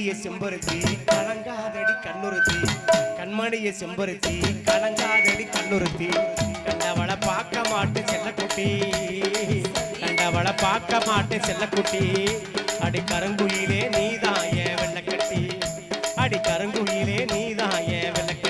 கண்மணியை செம்பருத்தி கலங்காதடி கண்ணுறுத்தி. கண்மணியை செம்பருத்தி கலங்காதடி கண்ணுறுத்தி. கண்டவளை பார்க்க மாட்டு செல்லக்குட்டி. கண்டவளை பார்க்க மாட்டு செல்லக்குட்டி. அடி கருங்குயிலே நீதான் ஏ வெள்ளக்கட்டி. அடி கருங்குயிலே நீதான் ஏ வெள்ளக்கட்டி.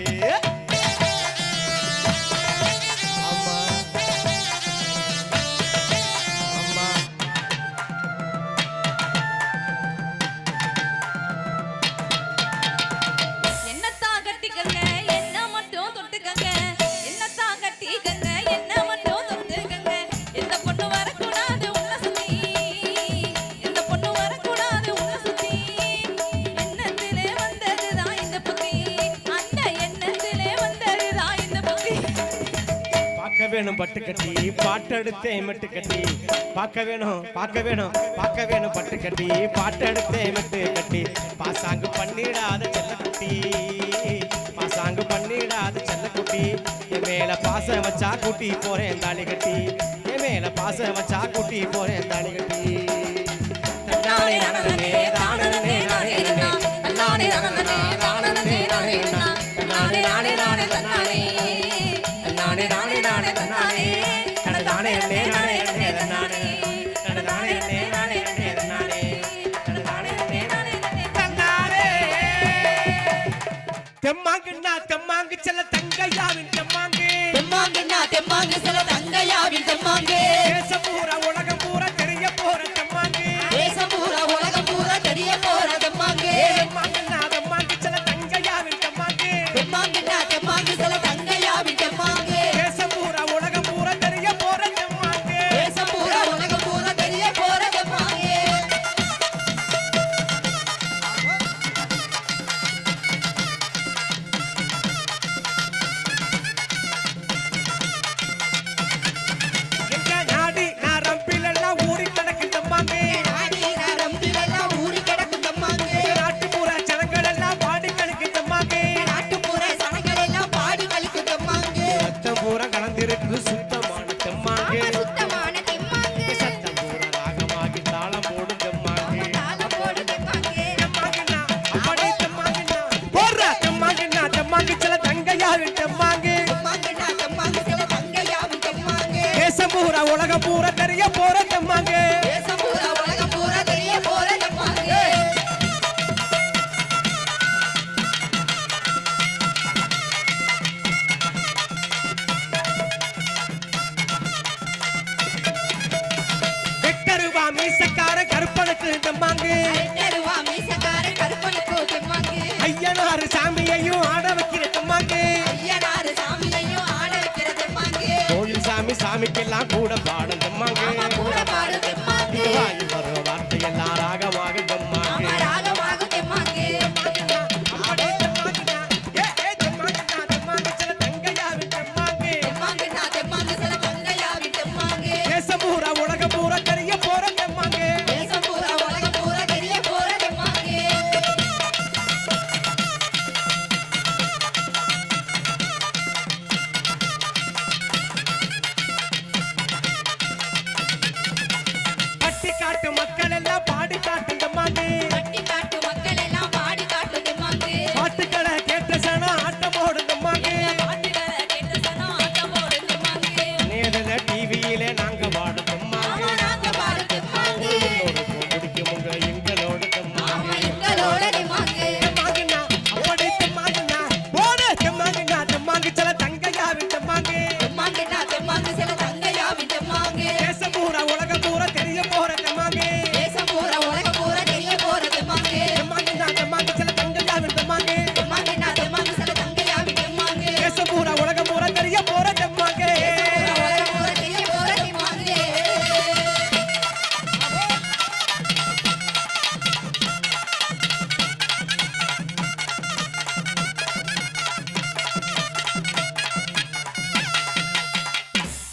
வேணும் பட்டு கட்டி பாட்டெடுத்தே மெட்டு கட்டி பார்க்க வேணும் பார்க்க வேணும் பார்க்க வேணும் பட்டு கட்டி பாட்டெடுத்தே மெட்டு கட்டி பாசாங்கு பண்ணிடாத செல்லக்குட்டி. பாசாங்கு பண்ணிடாத செல்லக்குட்டி. என் மேல பாசம் வச்சா குட்டி போறேன் தாலி கட்டி. என் மேல பாசம் வச்சா குட்டி போறேன் தாலி கட்டி. தன்னாலே நனனே, தானனே, நானே, நனே. தன்னாலே நனனே, தானனே, நானே, நா. தன்னாலே, நானே, நானே, சாமியையும் ஆட வைக்கிற தெம்மாங்கு ஐயனாரு சாமியையும் ஆட வைக்கிற தெம்மாங்கு கோயில் சாமி சாமிக்கெல்லாம் கூட பாடல்.